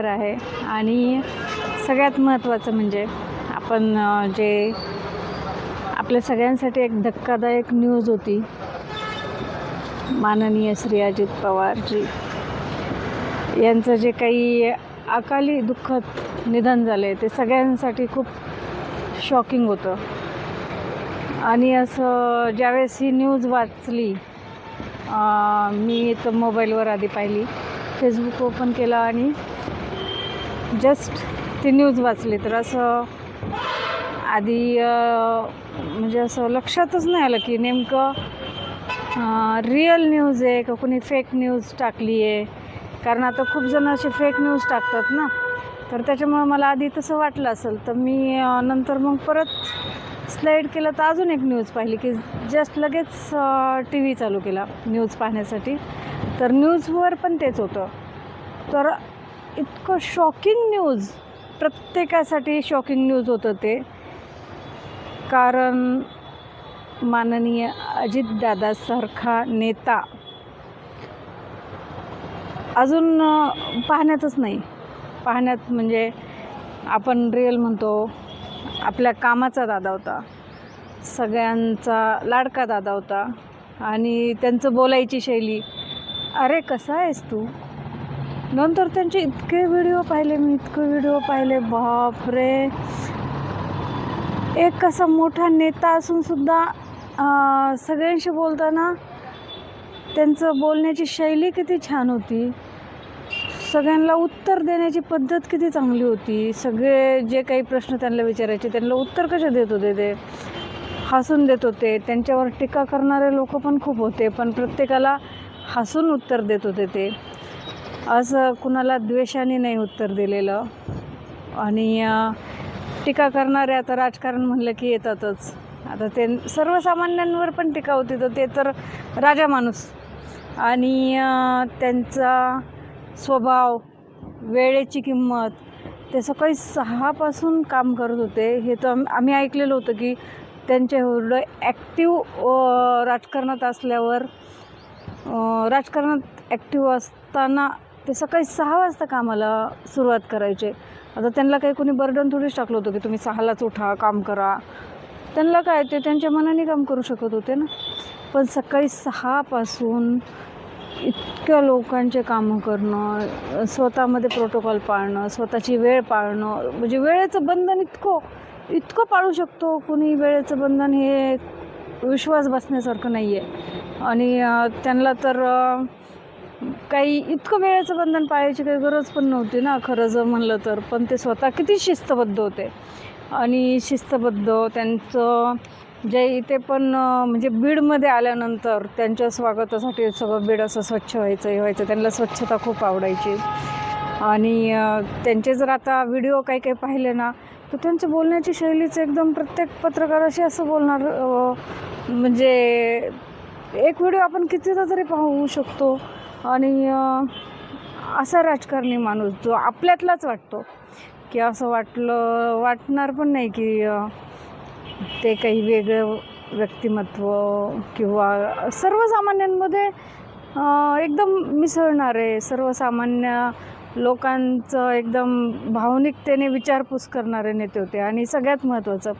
न्यूजवर आहे. आणि सगळ्यात महत्त्वाचं म्हणजे आपण जे आपल्या सगळ्यांसाठी एक धक्कादायक न्यूज होती. माननीय श्री अजित पवारजी. यांचं जे काही अकाली दुःखद निधन झाले ते सगळ्यांसाठी खूप शॉकिंग होतं. आणि असं ज्यावेळेस ही न्यूज वाचली मी तर मोबाईलवर आधी पाहिली. फेसबुक ओपन केला आणि जस्ट ती न्यूज वाचली तर असं आधी म्हणजे असं लक्षातच नाही आलं की नेमकं रिअल न्यूज आहे का कोणी फेक न्यूज टाकली आहे? कारण आता खूप जण असे फेक न्यूज टाकतात ना. तर त्याच्यामुळं मला आधी तसं वाटलं असेल. तर मी नंतर मग परत स्लाईड केलं तर अजून एक न्यूज पाहिली की जस्ट लगेच टी व्ही चालू केला न्यूज पाहण्यासाठी. तर न्यूजवर पण तेच होतं. तर इतकं शॉकिंग न्यूज प्रत्येकासाठी शॉकिंग न्यूज होतं ते. कारण माननीय अजितदादासारखा नेता अजून पाहण्यातच नाही. पाहण्यात म्हणजे आपण रिअल म्हणतो आपल्या कामाचा दादा होता. सगळ्यांचा लाडका दादा होता. आणि त्यांचं बोलायची शैली अरे कसा आहेस तू? नंतर त्यांचे इतके व्हिडिओ पाहिले मी इतके व्हिडिओ पाहिले. बापरे. एक असा मोठा नेता असून सुद्धा सगळ्यांशी बोलताना त्यांचं बोलण्याची शैली किती छान होती. सगळ्यांना उत्तर देण्याची पद्धत किती चांगली होती. सगळे जे काही प्रश्न त्यांना विचारायचे त्यांना उत्तर कसे देत होते ते? हसून देत होते. त्यांच्यावर टीका करणारे लोक पण खूप होते पण प्रत्येकाला हसून उत्तर देत होते ते. असं कुणाला द्वेषाने नाही उत्तर दिलेलं. आणि टीका करणारे आता राजकारण म्हणलं की येतातच. आता ते सर्वसामान्यांवर पण टीका होती तर ते तर राजा माणूस. आणि त्यांचा स्वभाव वेळेची किंमत ते सकाळी सहापासून काम करत होते. हे तर आम्ही ऐकलेलं होतं की त्यांच्या एवढं ॲक्टिव राजकारणात असल्यावर राजकारणात ॲक्टिव्ह असताना ते सकाळी सहा वाजता कामाला सुरुवात करायचे. आता त्यांना काही कोणी बर्डन थोडीच टाकलं होतं की तुम्ही सहालाच उठा काम करा. त्यांना काय ते त्यांच्या मनाने काम करू शकत होते ना. पण सकाळी सहापासून इतक्या लोकांचे कामं करणं स्वतःमध्ये प्रोटोकॉल पाळणं स्वतःची वेळ पाळणं म्हणजे वेळेचं बंधन इतकं इतकं पाळू शकतो कुणी वेळेचं बंधन हे विश्वास बसण्यासारखं नाही आहे आणि त्यांना तर काही इतकं वेळेचं बंधन पाळायची काही गरज पण नव्हती ना खरं जर म्हणलं तर. पण ते स्वतः किती शिस्तबद्ध होते. आणि शिस्तबद्ध त्यांचं जे इथे पण म्हणजे बीडमध्ये आल्यानंतर त्यांच्या स्वागतासाठी सगळं बीड असं स्वच्छ व्हायचं हे व्हायचं. त्यांना स्वच्छता खूप आवडायची. आणि त्यांचे जर आता व्हिडिओ काही काही पाहिले ना तर त्यांचं बोलण्याची शैलीच एकदम प्रत्येक पत्रकाराशी असं बोलणार म्हणजे एक व्हिडिओ आपण कितीदा तरी पाहू शकतो. आणि असा राजकारणी माणूस जो आपल्यातलाच वाटतो. की असं वाटलं वाटणार पण नाही की ते काही वेगळं व्यक्तिमत्व किंवा सर्वसामान्यांमध्ये एकदम मिसळणारे सर्वसामान्य लोकांचं एकदम भावनिकतेने विचारपूस करणारे नेते होते. आणि सगळ्यात महत्त्वाचं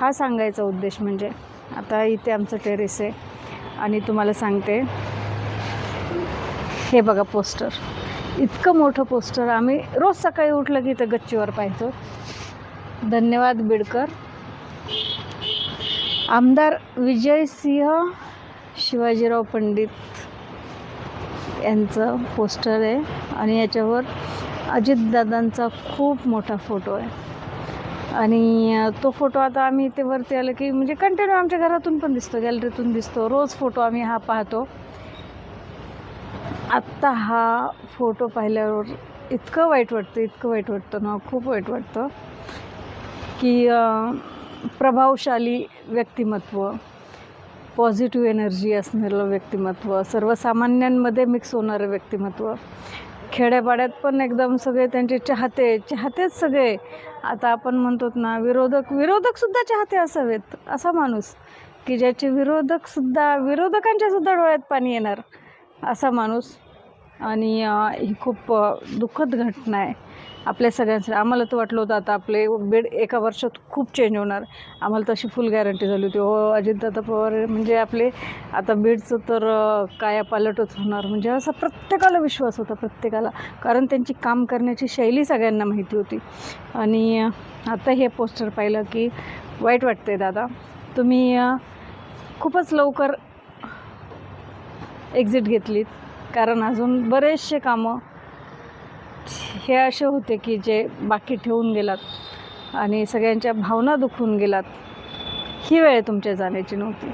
हा सांगायचा उद्देश म्हणजे आता इथे आमचं टेरेस आहे. आणि तुम्हाला सांगते हे बघा पोस्टर. इतकं मोठं पोस्टर. आम्ही रोज सकाळी उठलं की इथं गच्चीवर पाहायचो. धन्यवाद बिडकर. आमदार विजयसिंह शिवाजीराव पंडित यांचं पोस्टर आहे आणि याच्यावर अजितदादांचा खूप मोठा फोटो आहे. आणि तो फोटो आता आम्ही इथे वरती आलं की म्हणजे कंटिन्यू आमच्या घरातून पण दिसतो गॅलरीतून दिसतो. रोज फोटो आम्ही हा पाहतो. आत्ता हा फोटो पाहिल्यावर इतकं वाईट वाटतं इतकं वाईट वाटतं ना खूप वाईट वाटतं की प्रभावशाली व्यक्तिमत्व पॉझिटिव्ह एनर्जी असणारं व्यक्तिमत्व सर्वसामान्यांमध्ये मिक्स होणारं व्यक्तिमत्व. खेड्यापाड्यात पण एकदम सगळे त्यांचे चाहते चाहतेच सगळे. आता आपण म्हणतो ना विरोधक विरोधकसुद्धा चाहते असावेत असा माणूस. की ज्याचे विरोधकसुद्धा विरोधकांच्यासुद्धा डोळ्यात पाणी येणार असा माणूस. आणि ही खूप दुःखद घटना आहे. आपल्या सगळ्यांसाठी आम्हाला तर वाटलं होतं आता आपले बेड एका वर्षात खूप चेंज होणार. आम्हाला तशी फुल गॅरंटी झाली होती. हो अजितदादा पवार म्हणजे आपले आता बेडचं तर काया पालटच होणार. म्हणजे असा प्रत्येकाला विश्वास होता प्रत्येकाला. कारण त्यांची काम करण्याची शैली सगळ्यांना माहिती होती. आणि आता हे पोस्टर पाहिलं की वाईट वाटते दादा. तुम्ही खूपच लवकर एक्झिट घेतलीत. कारण अजून बरेचसे कामं हे असे होते की जे बाकी ठेवून गेलात आणि सगळ्यांच्या भावना दुखून गेलात. ही वेळ तुमच्या जाण्याची नव्हती.